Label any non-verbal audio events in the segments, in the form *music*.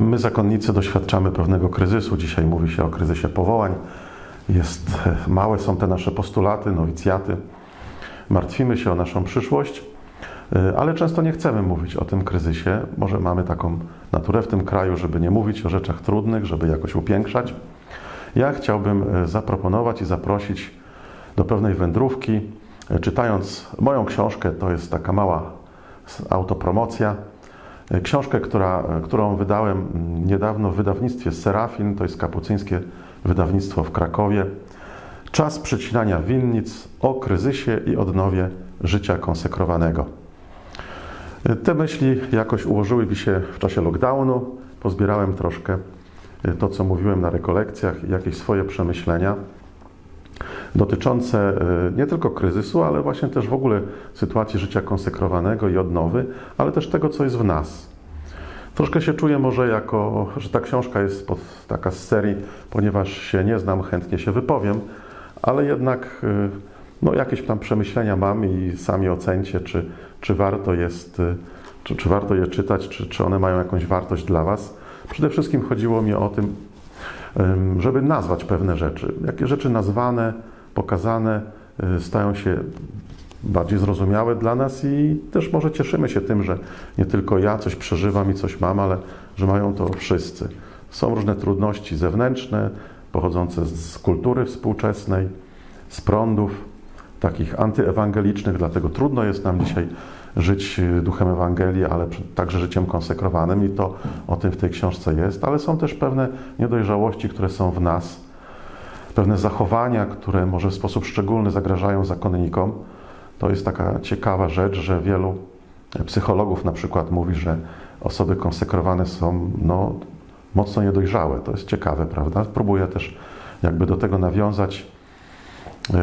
My, zakonnicy, doświadczamy pewnego kryzysu. Dzisiaj mówi się o kryzysie powołań. Jest, małe są te nasze postulaty, nowicjaty. Martwimy się o naszą przyszłość, y, ale często nie chcemy mówić o tym kryzysie. Może mamy taką naturę w tym kraju, żeby nie mówić o rzeczach trudnych, żeby jakoś upiększać. Ja chciałbym y, zaproponować i zaprosić do pewnej wędrówki. Czytając moją książkę, to jest taka mała autopromocja. Y, Książkę, która, którą wydałem mm, niedawno w wydawnictwie Serafin, to jest kapucyńskie wydawnictwo w Krakowie. Czas przecinania winnic o kryzysie i odnowie życia konsekrowanego. Y, Te myśli jakoś ułożyły mi się w czasie lockdownu. Pozbierałem troszkę to, co mówiłem na rekolekcjach, jakieś swoje przemyślenia dotyczące y, nie tylko kryzysu, ale właśnie też w ogóle sytuacji życia konsekrowanego i odnowy, ale też tego, co jest w nas. Troszkę się czuję może jako, że ta książka jest pod, taka z serii, ponieważ się nie znam, chętnie się wypowiem, ale jednak y, no, jakieś tam przemyślenia mam i sami ocencie, czy, czy warto jest, y, czy, czy warto je czytać, czy, czy one mają jakąś wartość dla Was. Przede wszystkim chodziło mi o tym, ym, żeby nazwać pewne rzeczy. Jakie rzeczy nazwane, pokazane y, stają się bardziej zrozumiałe dla nas i też może cieszymy się tym, że nie tylko ja coś przeżywam i coś mam, ale że mają to wszyscy. Są różne trudności zewnętrzne, pochodzące z kultury współczesnej, z prądów takich antyewangelicznych, dlatego trudno jest nam dzisiaj żyć duchem Ewangelii, ale także życiem konsekrowanym i to o tym w tej książce jest, ale są też pewne niedojrzałości, które są w nas, pewne zachowania, które może w sposób szczególny zagrażają zakonnikom. To jest taka ciekawa rzecz, że wielu psychologów na przykład mówi, że osoby konsekrowane są no, mocno niedojrzałe. To jest ciekawe, prawda? Próbuję też jakby do tego nawiązać. Yy,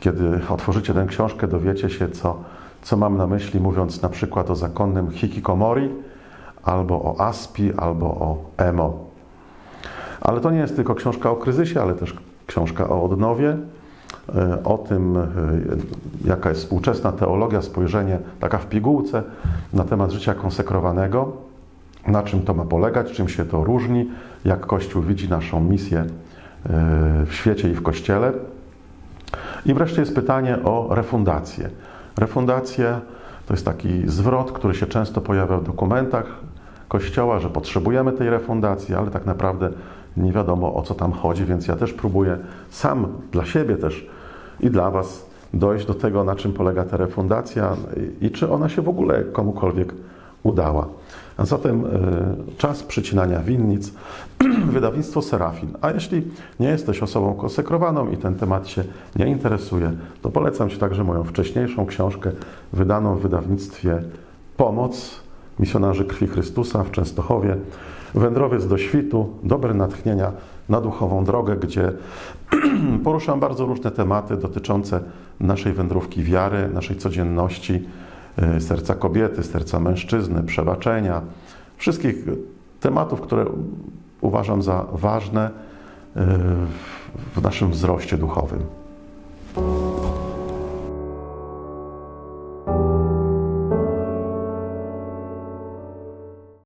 Kiedy otworzycie tę książkę, dowiecie się, co, co mam na myśli, mówiąc na przykład o zakonnym hikikomori, albo o aspi, albo o emo. Ale to nie jest tylko książka o kryzysie, ale też książka o odnowie, y, o tym, y, jaka jest współczesna teologia, spojrzenie taka w pigułce na temat życia konsekrowanego, na czym to ma polegać, czym się to różni, jak Kościół widzi naszą misję y, w świecie i w Kościele. I wreszcie jest pytanie o refundację. Refundacja to jest taki zwrot, który się często pojawia w dokumentach Kościoła, że potrzebujemy tej refundacji, ale tak naprawdę nie wiadomo o co tam chodzi, więc ja też próbuję sam dla siebie też i dla Was dojść do tego, na czym polega ta refundacja i, i czy ona się w ogóle komukolwiek udała. Zatem y, czas przycinania winnic, *clears throat* wydawnictwo Serafin. A jeśli nie jesteś osobą konsekrowaną i ten temat się nie interesuje, to polecam Ci także moją wcześniejszą książkę wydaną w wydawnictwie Pomoc misjonarzy Krwi Chrystusa w Częstochowie. Wędrowiec do świtu, dobre natchnienia na duchową drogę, gdzie *clears throat* poruszam bardzo różne tematy dotyczące naszej wędrówki wiary, naszej codzienności, serca kobiety, serca mężczyzny, przebaczenia, wszystkich tematów, które uważam za ważne y, w naszym wzroście duchowym.